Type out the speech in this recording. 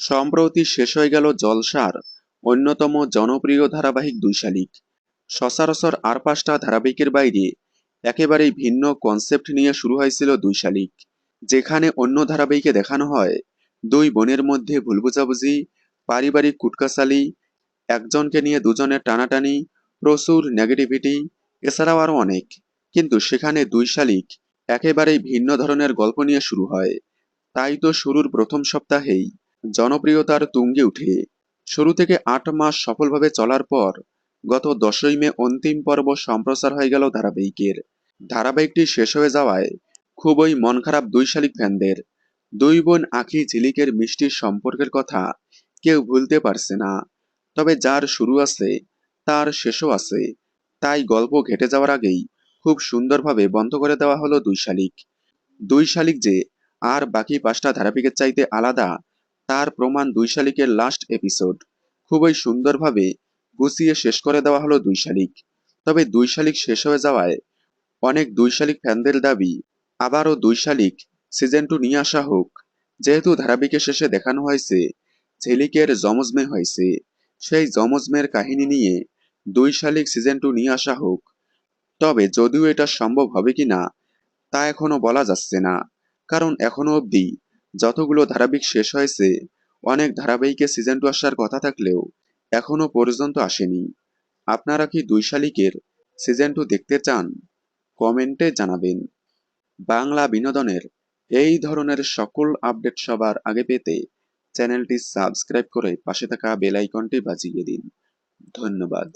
সম্প্রতি শেষ হয়ে গেল জলসার অন্যতম জনপ্রিয় ধারাবাহিক দুই শালিক। সচরাচর আর পাঁচটা ধারাবাহিকের বাইরে একেবারেই ভিন্ন কনসেপ্ট নিয়ে শুরু হয়েছিল দুই শালিক, যেখানে অন্য ধারাবাহিকে দেখানো হয় দুই বোনের মধ্যে ভুল বোঝাবুঝি, পারিবারিক কুটকাশালি, একজনকে নিয়ে দুজনের টানাটানি, প্রচুর নেগেটিভিটি এছাড়াও আরও অনেক। কিন্তু সেখানে দুই শালিক একেবারেই ভিন্ন ধরনের গল্প নিয়ে শুরু হয়। তাই তো শুরুর প্রথম সপ্তাহেই জনপ্রিয়তার তুঙ্গে উঠে। শুরু থেকে আট মাস সফলভাবে চলার পর গত দশই মে অন্তিম পর্ব সম্প্রচার হয়ে গেল ধারাবাহিকের। ধারাবাহিকটি শেষ হয়ে যাওয়ায় খুবই মন খারাপ দুই শালিক ফ্যানদের। দুই বোন আখি ঝিলিকের মিষ্টির সম্পর্কের কথা কেউ ভুলতে পারছে না। তবে যার শুরু আছে, তার শেষও আছে। তাই গল্প ঘেটে যাওয়ার আগেই খুব সুন্দরভাবে বন্ধ করে দেওয়া হলো দুই শালিক দুই শালিক যে আর বাকি পাঁচটা ধারাবাহিকের চাইতে আলাদা তার প্রমাণ দুই শালিকের লাস্ট এপিসোড খুবই সুন্দরভাবে গুছিয়ে শেষ করে দেওয়া হলো দুই শালিক। তবে দুই শালিক শেষ হয়ে যাওয়ায় অনেক দুই শালিক ফ্যানদের দাবি, আবারও দুই শালিক সিজন টু নিয়ে আসা হোক। যেহেতু ধারাবাহিকের শেষে দেখানো হয়েছে, ঝিলিকের যমজমে হয়েছে, সেই যমজমের কাহিনী নিয়ে দুই শালিক সিজন টু নিয়ে আসা হোক। তবে যদিও এটা সম্ভব হবে কি না তা এখনও বলা যাচ্ছে না। কারণ এখনও অবধি যতগুলো ধারাবাহিক শেষ হয়েছে, অনেক ধারাবাহিকে সিজন টু আসার কথা থাকলেও এখনও পর্যন্ত আসেনি। আপনারা কি দুই শালিকের সিজন টু দেখতে চান? কমেন্টে জানাবেন। বাংলা বিনোদনের এই ধরনের সকল আপডেট সবার আগে পেতে চ্যানেলটি সাবস্ক্রাইব করে পাশে থাকা বেল আইকনটি বাজিয়ে দিন। ধন্যবাদ।